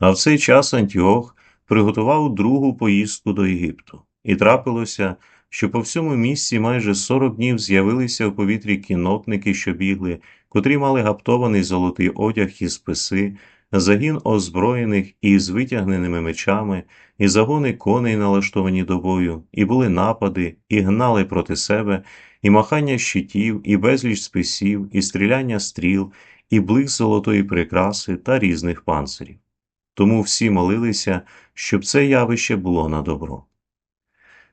А в цей час Антіох приготував другу поїздку до Єгипту, і трапилося, що по всьому місці майже 40 днів з'явилися в повітрі кінотники, що бігли, котрі мали гаптований золотий одяг і списи, загін озброєних із витягненими мечами, і загони коней, налаштовані до бою, і були напади, і гнали проти себе, і махання щитів, і безліч списів, і стріляння стріл, і блиск золотої прикраси та різних панцирів. Тому всі молилися, щоб це явище було на добро.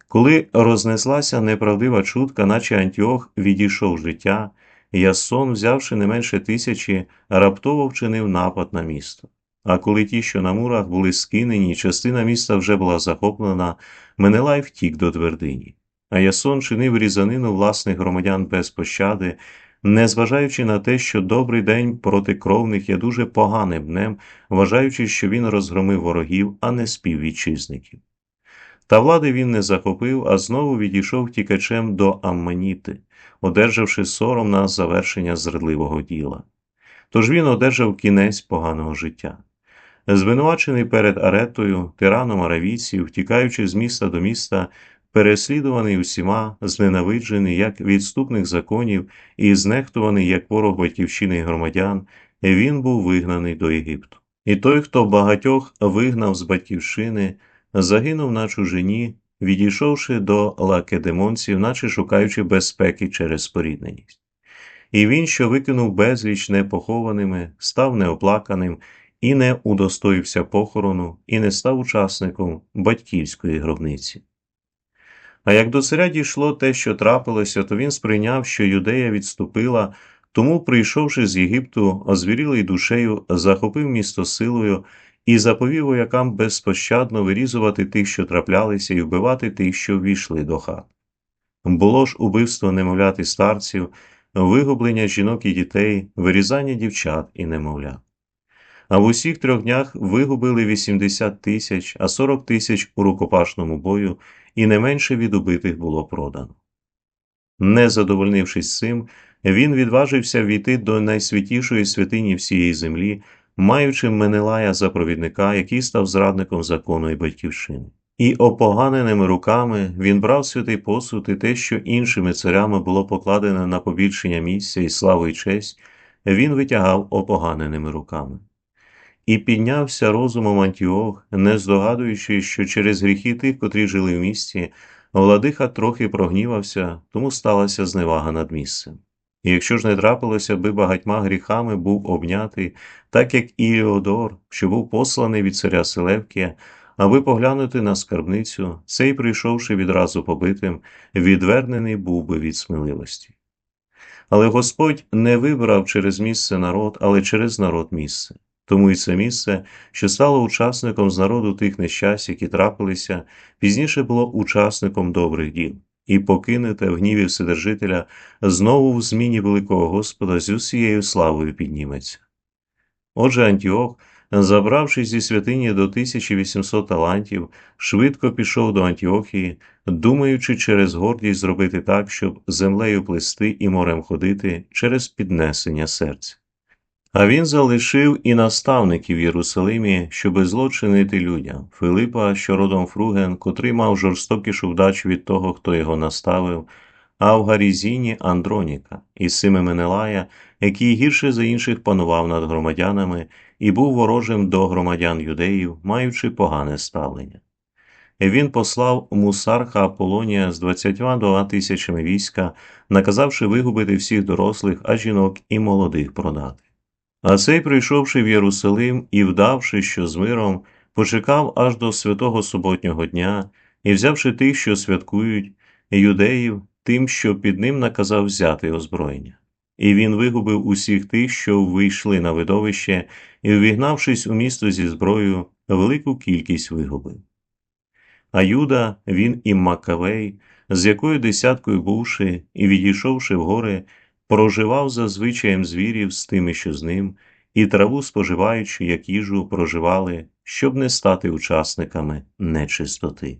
Коли рознеслася неправдива чутка, наче Антіох відійшов життя, Ясон, взявши не менше тисячі, раптово вчинив напад на місто. А коли ті, що на мурах були скинені, частина міста вже була захоплена, Менелай втік до твердині. А Ясон чинив різанину власних громадян без пощади, незважаючи на те, що добрий день проти кровних є дуже поганим днем, вважаючи, що він розгромив ворогів, а не співвітчизників. Та влади він не захопив, а знову відійшов тікачем до Амманіти, одержавши сором на завершення зрадливого діла. Тож він одержав кінець поганого життя. Звинувачений перед аретою, тираном аравійців, втікаючи з міста до міста, переслідуваний усіма, зненавиджений як відступних законів і знехтуваний як ворог батьківщини і громадян, він був вигнаний до Єгипту. І той, хто багатьох вигнав з батьківщини, загинув на чужині, відійшовши до лакедемонців, наче шукаючи безпеки через спорідненість. І він, що викинув безліч непохованими, став неоплаканим і не удостоївся похорону, і не став учасником батьківської гробниці. А як до царя дійшло те, що трапилося, то він сприйняв, що юдея відступила, тому, прийшовши з Єгипту, озвірілий душею, захопив місто силою і заповів воякам безпощадно вирізувати тих, що траплялися, і вбивати тих, що ввійшли до хат. Було ж убивство немовлят і старців, вигублення жінок і дітей, вирізання дівчат і немовлят. А в усіх трьох днях вигубили 80 тисяч, а 40 тисяч у рукопашному бою, і не менше від убитих було продано. Не задовольнившись цим, він відважився війти до найсвятішої святині всієї землі, маючи Менелая за провідника, який став зрадником закону і батьківщини. І опоганеними руками він брав святий посуд і те, що іншими царями було покладене на побільшення місця і славу і честь, він витягав опоганеними руками. І піднявся розумом Антіох, не здогадуючи, що через гріхи тих, котрі жили в місті, владиха трохи прогнівався, тому сталася зневага над місцем. І якщо ж не трапилося, би багатьма гріхами був обнятий, так як Іодор, що був посланий від царя Селевкія, аби поглянути на скарбницю, цей, прийшовши відразу побитим, відвернений був би від сміливості. Але Господь не вибрав через місце народ, але через народ місце. Тому і це місце, що стало учасником з народу тих нещасть, які трапилися, пізніше було учасником добрих діл, і покинете в гніві Вседержителя знову в зміні великого Господа з усією славою підніметься. Отже, Антіох, забравшись зі святині до 1800 талантів, швидко пішов до Антіохії, думаючи через гордість зробити так, щоб землею плести і морем ходити через піднесення серця. А він залишив і наставників Єрусалимі, щоби злочинити людям Филипа, що родом Фруген, котрий мав жорстокішу вдачу від того, хто його наставив, а в Гарізіні Андроніка, і сими Менелая, який гірше за інших панував над громадянами і був ворожим до громадян юдеїв, маючи погане ставлення. Він послав мусарха Аполонія з двадцятьма тисячами війська, наказавши вигубити всіх дорослих, а жінок і молодих продати. А цей, прийшовши в Єрусалим і вдавши, що з миром, почекав аж до святого суботнього дня і, взявши тих, що святкують, юдеїв, тим, що під ним наказав взяти озброєння. І він вигубив усіх тих, що вийшли на видовище, і, увігнавшись у місто зі зброєю, велику кількість вигубив. А Юда, він і Макавей, з якою десяткою бувши і відійшовши в гори, проживав за звичаєм звірів з тими, що з ним, і траву споживаючи, як їжу, проживали, щоб не стати учасниками нечистоти.